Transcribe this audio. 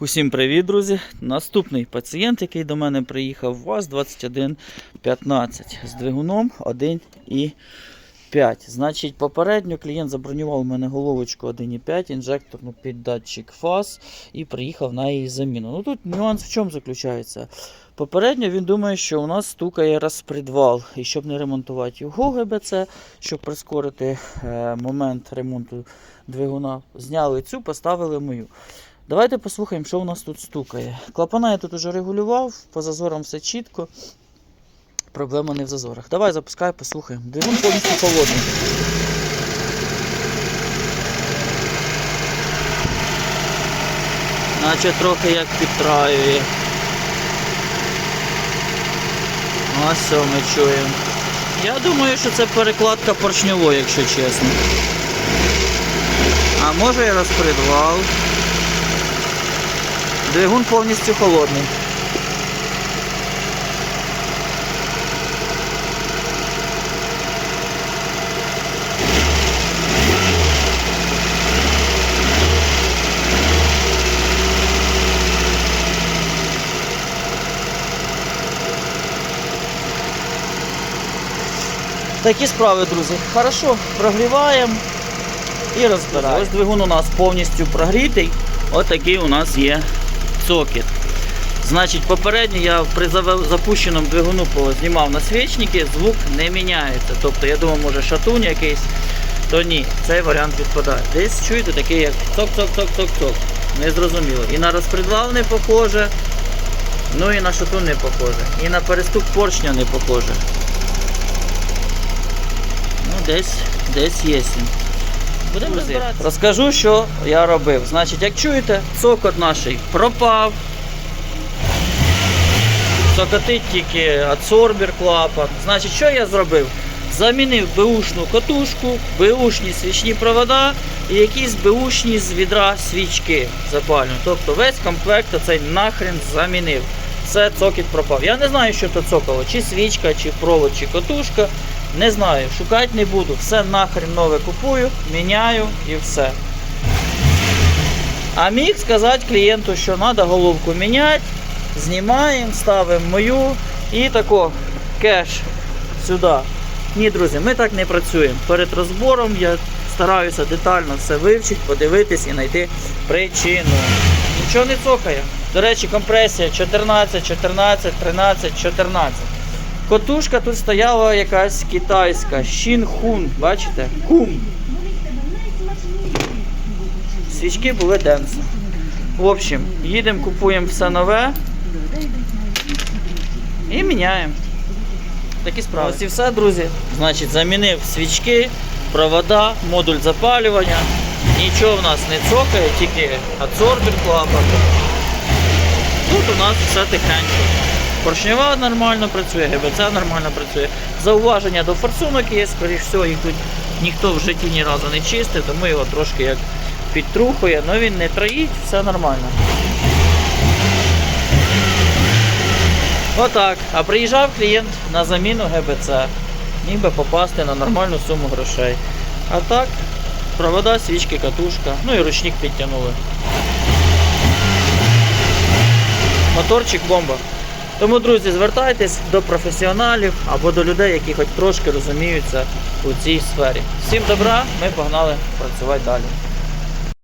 Усім привіт, друзі! Наступний пацієнт, який до мене приїхав, ВАЗ-2115 з двигуном 1,5. Значить, попередньо клієнт забронював у мене головочку 1,5, інжекторну під датчик фаз і приїхав на її заміну. Ну тут нюанс в чому заключається? Попередньо він думає, що у нас стукає розпредвал. І щоб не ремонтувати його ГБЦ, щоб прискорити е, момент ремонту двигуна, зняли цю, поставили мою. Давайте послухаємо, що у нас тут стукає. Клапана я тут уже регулював, по зазорам все чітко. Проблема не в зазорах. Давай запускай, послухаємо. Двигун повністю холодний. Наче трохи як підтраює. Ось що ми чуємо. Я думаю, що це перекладка поршньової, якщо чесно. А може і розпредвал. Двигун повністю холодний. Такі справи, друзі. Хорошо, прогріваємо і розбираємо. Ось двигун у нас повністю прогрітий. Ось такий у нас є цокіт. Значить, попередньо я при запущеному двигуну знімав на свічники, звук не міняється. Тобто, я думав, може шатун якийсь, то ні, цей варіант відпадає. Десь чуєте такий, як цок-цок-цок-цок-цок. Незрозуміло. І на розпредвал не похоже, ну і на шатун не похоже. І на перестук поршня не похоже. Ну, десь, десь є. Будемо розбиратися. Розкажу, що я робив. Значить, як чуєте, цокот наш пропав. Цокотить тільки адсорбер клапан. Значить, що я зробив? Замінив беушну катушку, беушні свічні провода і якісь беушні з відра свічки запалювання. Тобто весь комплект оцей нахрен замінив. Все, цокіт пропав. Я не знаю, що то цокало, чи свічка, чи провод, чи катушка. Не знаю, шукати не буду. Все нахрен нове купую, міняю і все. А міг сказати клієнту, що треба головку міняти, знімаємо, ставимо мою і тако кеш сюди. Ні, друзі, ми так не працюємо. Перед розбором я стараюся детально все вивчити, подивитись і знайти причину. Нічого не цокає. До речі, компресія 14, 14, 13, 14. Котушка тут стояла якась китайська, Шінхун, бачите? Кум. Свічки були денс. В общем, їдемо, купуємо все нове і міняємо. Такі справи. Ось і все, друзі. Значить, замінив свічки, провода, модуль запалювання. Нічого в нас не цокає, тільки адсорбер клапан. Тут у нас все тихенько. Поршнева нормально працює, ГБЦ нормально працює. Зауваження до форсунок є, скоріш всього, їх тут ніхто в житті ні разу не чистив, тому його трошки як підтрухує, але він не троїть, все нормально. Отак. А приїжджав клієнт на заміну ГБЦ. Міг би попасти на нормальну суму грошей. А так, провода, свічки, катушка, ну і ручник підтягнули. Моторчик бомба. Тому, друзі, звертайтесь до професіоналів або до людей, які хоч трошки розуміються у цій сфері. Всім добра, ми погнали працювати далі.